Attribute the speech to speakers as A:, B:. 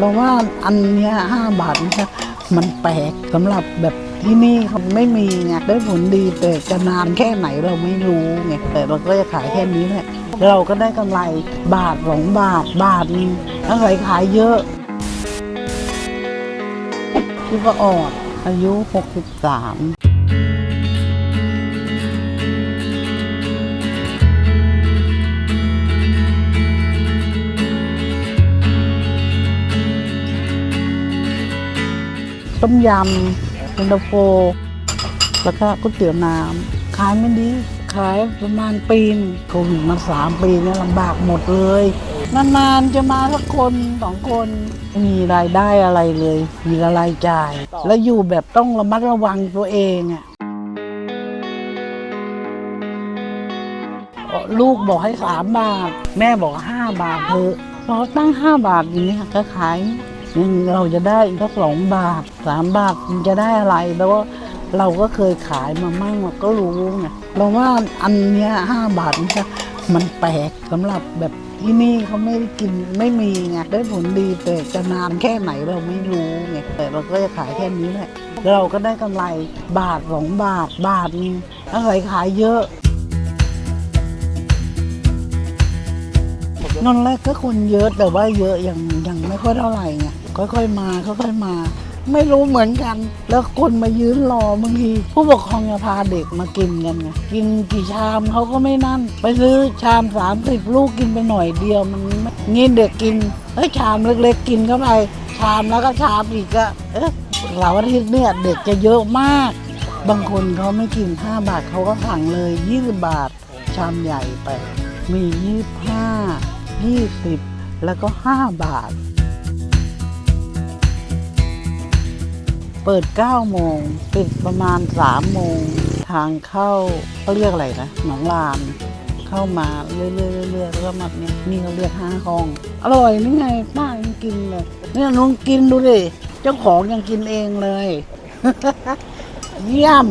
A: เราว่าอันเนี้ยห้าบาทนี่ค่ะมันแปลกสำหรับแบบที่นี่เขาไม่มีไงได้ผลดีแต่จะนานแค่ไหนเราไม่รู้ไงแต่เราก็จะขายแค่นี้แหละเราก็ได้กำไรบาทสองบาทบาทนึงถ้าใครขายเยอะที่ก็ออดอายุ 63 ต้มยำเย็นตาโฟ แล้วก็ก๋วยเตี๋ยวน้ำขายไม่ดี ขายประมาณปีนโควิดมาสามปีเนี่ยลำบากหมดเลย นานๆจะมาสักคนสองคนไม่มีรายได้อะไรเลย มีรายจ่าย แล้วอยู่แบบต้องระมัดระวังตัวเองอะลูกบอกให้สามบาท แม่บอกห้าบาทเถอะพอตั้งห้าบาทอย่างนี้ก็ขาย ยังเราจะได้อีกสักสองบาทสามบาทมันจะได้อะไรแล้วเราก็เคยขายมามั่งเราก็รู้ไงเราว่าอันเนี้ยห้าบาทนี่ค่ะมันแปลกสำหรับแบบที่นี่เขาไม่กินไม่มีไงได้ผลดีแต่จะนานแค่ไหนเราไม่รู้ไงแต่เราก็จะขายแค่นี้แหละเราก็ได้กำไรบาทสองบาทบาทนึงถ้าใครขายเยอะนนแรกก็คนเยอะแต่ว่าเยอะยังยังไม่ค่อยเท่าไหร่ไง ค่อยๆมาค่อยๆมา ไม่รู้เหมือนกัน แล้วคนมายืนรอบางทีผู้ปกครองจะพาเด็กมากินกันไงกินกี่ชามเขาก็ไม่นั่น ไปซื้อชามสามสิบลูกกินไปหน่อยเดียวมันงี้เด็กกินเอ้ยชามเล็กๆ กินเข้าไป ชามแล้วก็ชามอีกก็เอ๊ะเสาร์อาทิตย์เนี่ยเด็กจะเยอะมาก บางคนเขาไม่กิน 5 บาทเขาก็สั่งเลย 20 บาท ชามใหญ่ไป มี 25 20 แล้วก็ 5 บาท เปิด 9 โมง ปิดประมาณ 3 โมง ทางเข้าเขาเรียกอะไรนะหนองลานเข้ามาเรื่อยๆเรื่อยๆแล้วก็มาเนี่ยนี่เขาเรียกห้าห้อง อร่อยนี่ไงป้ายังกินเลยเนี่ยลองกินดูดิเจ้าของยังกินเองเลย เยี่ยม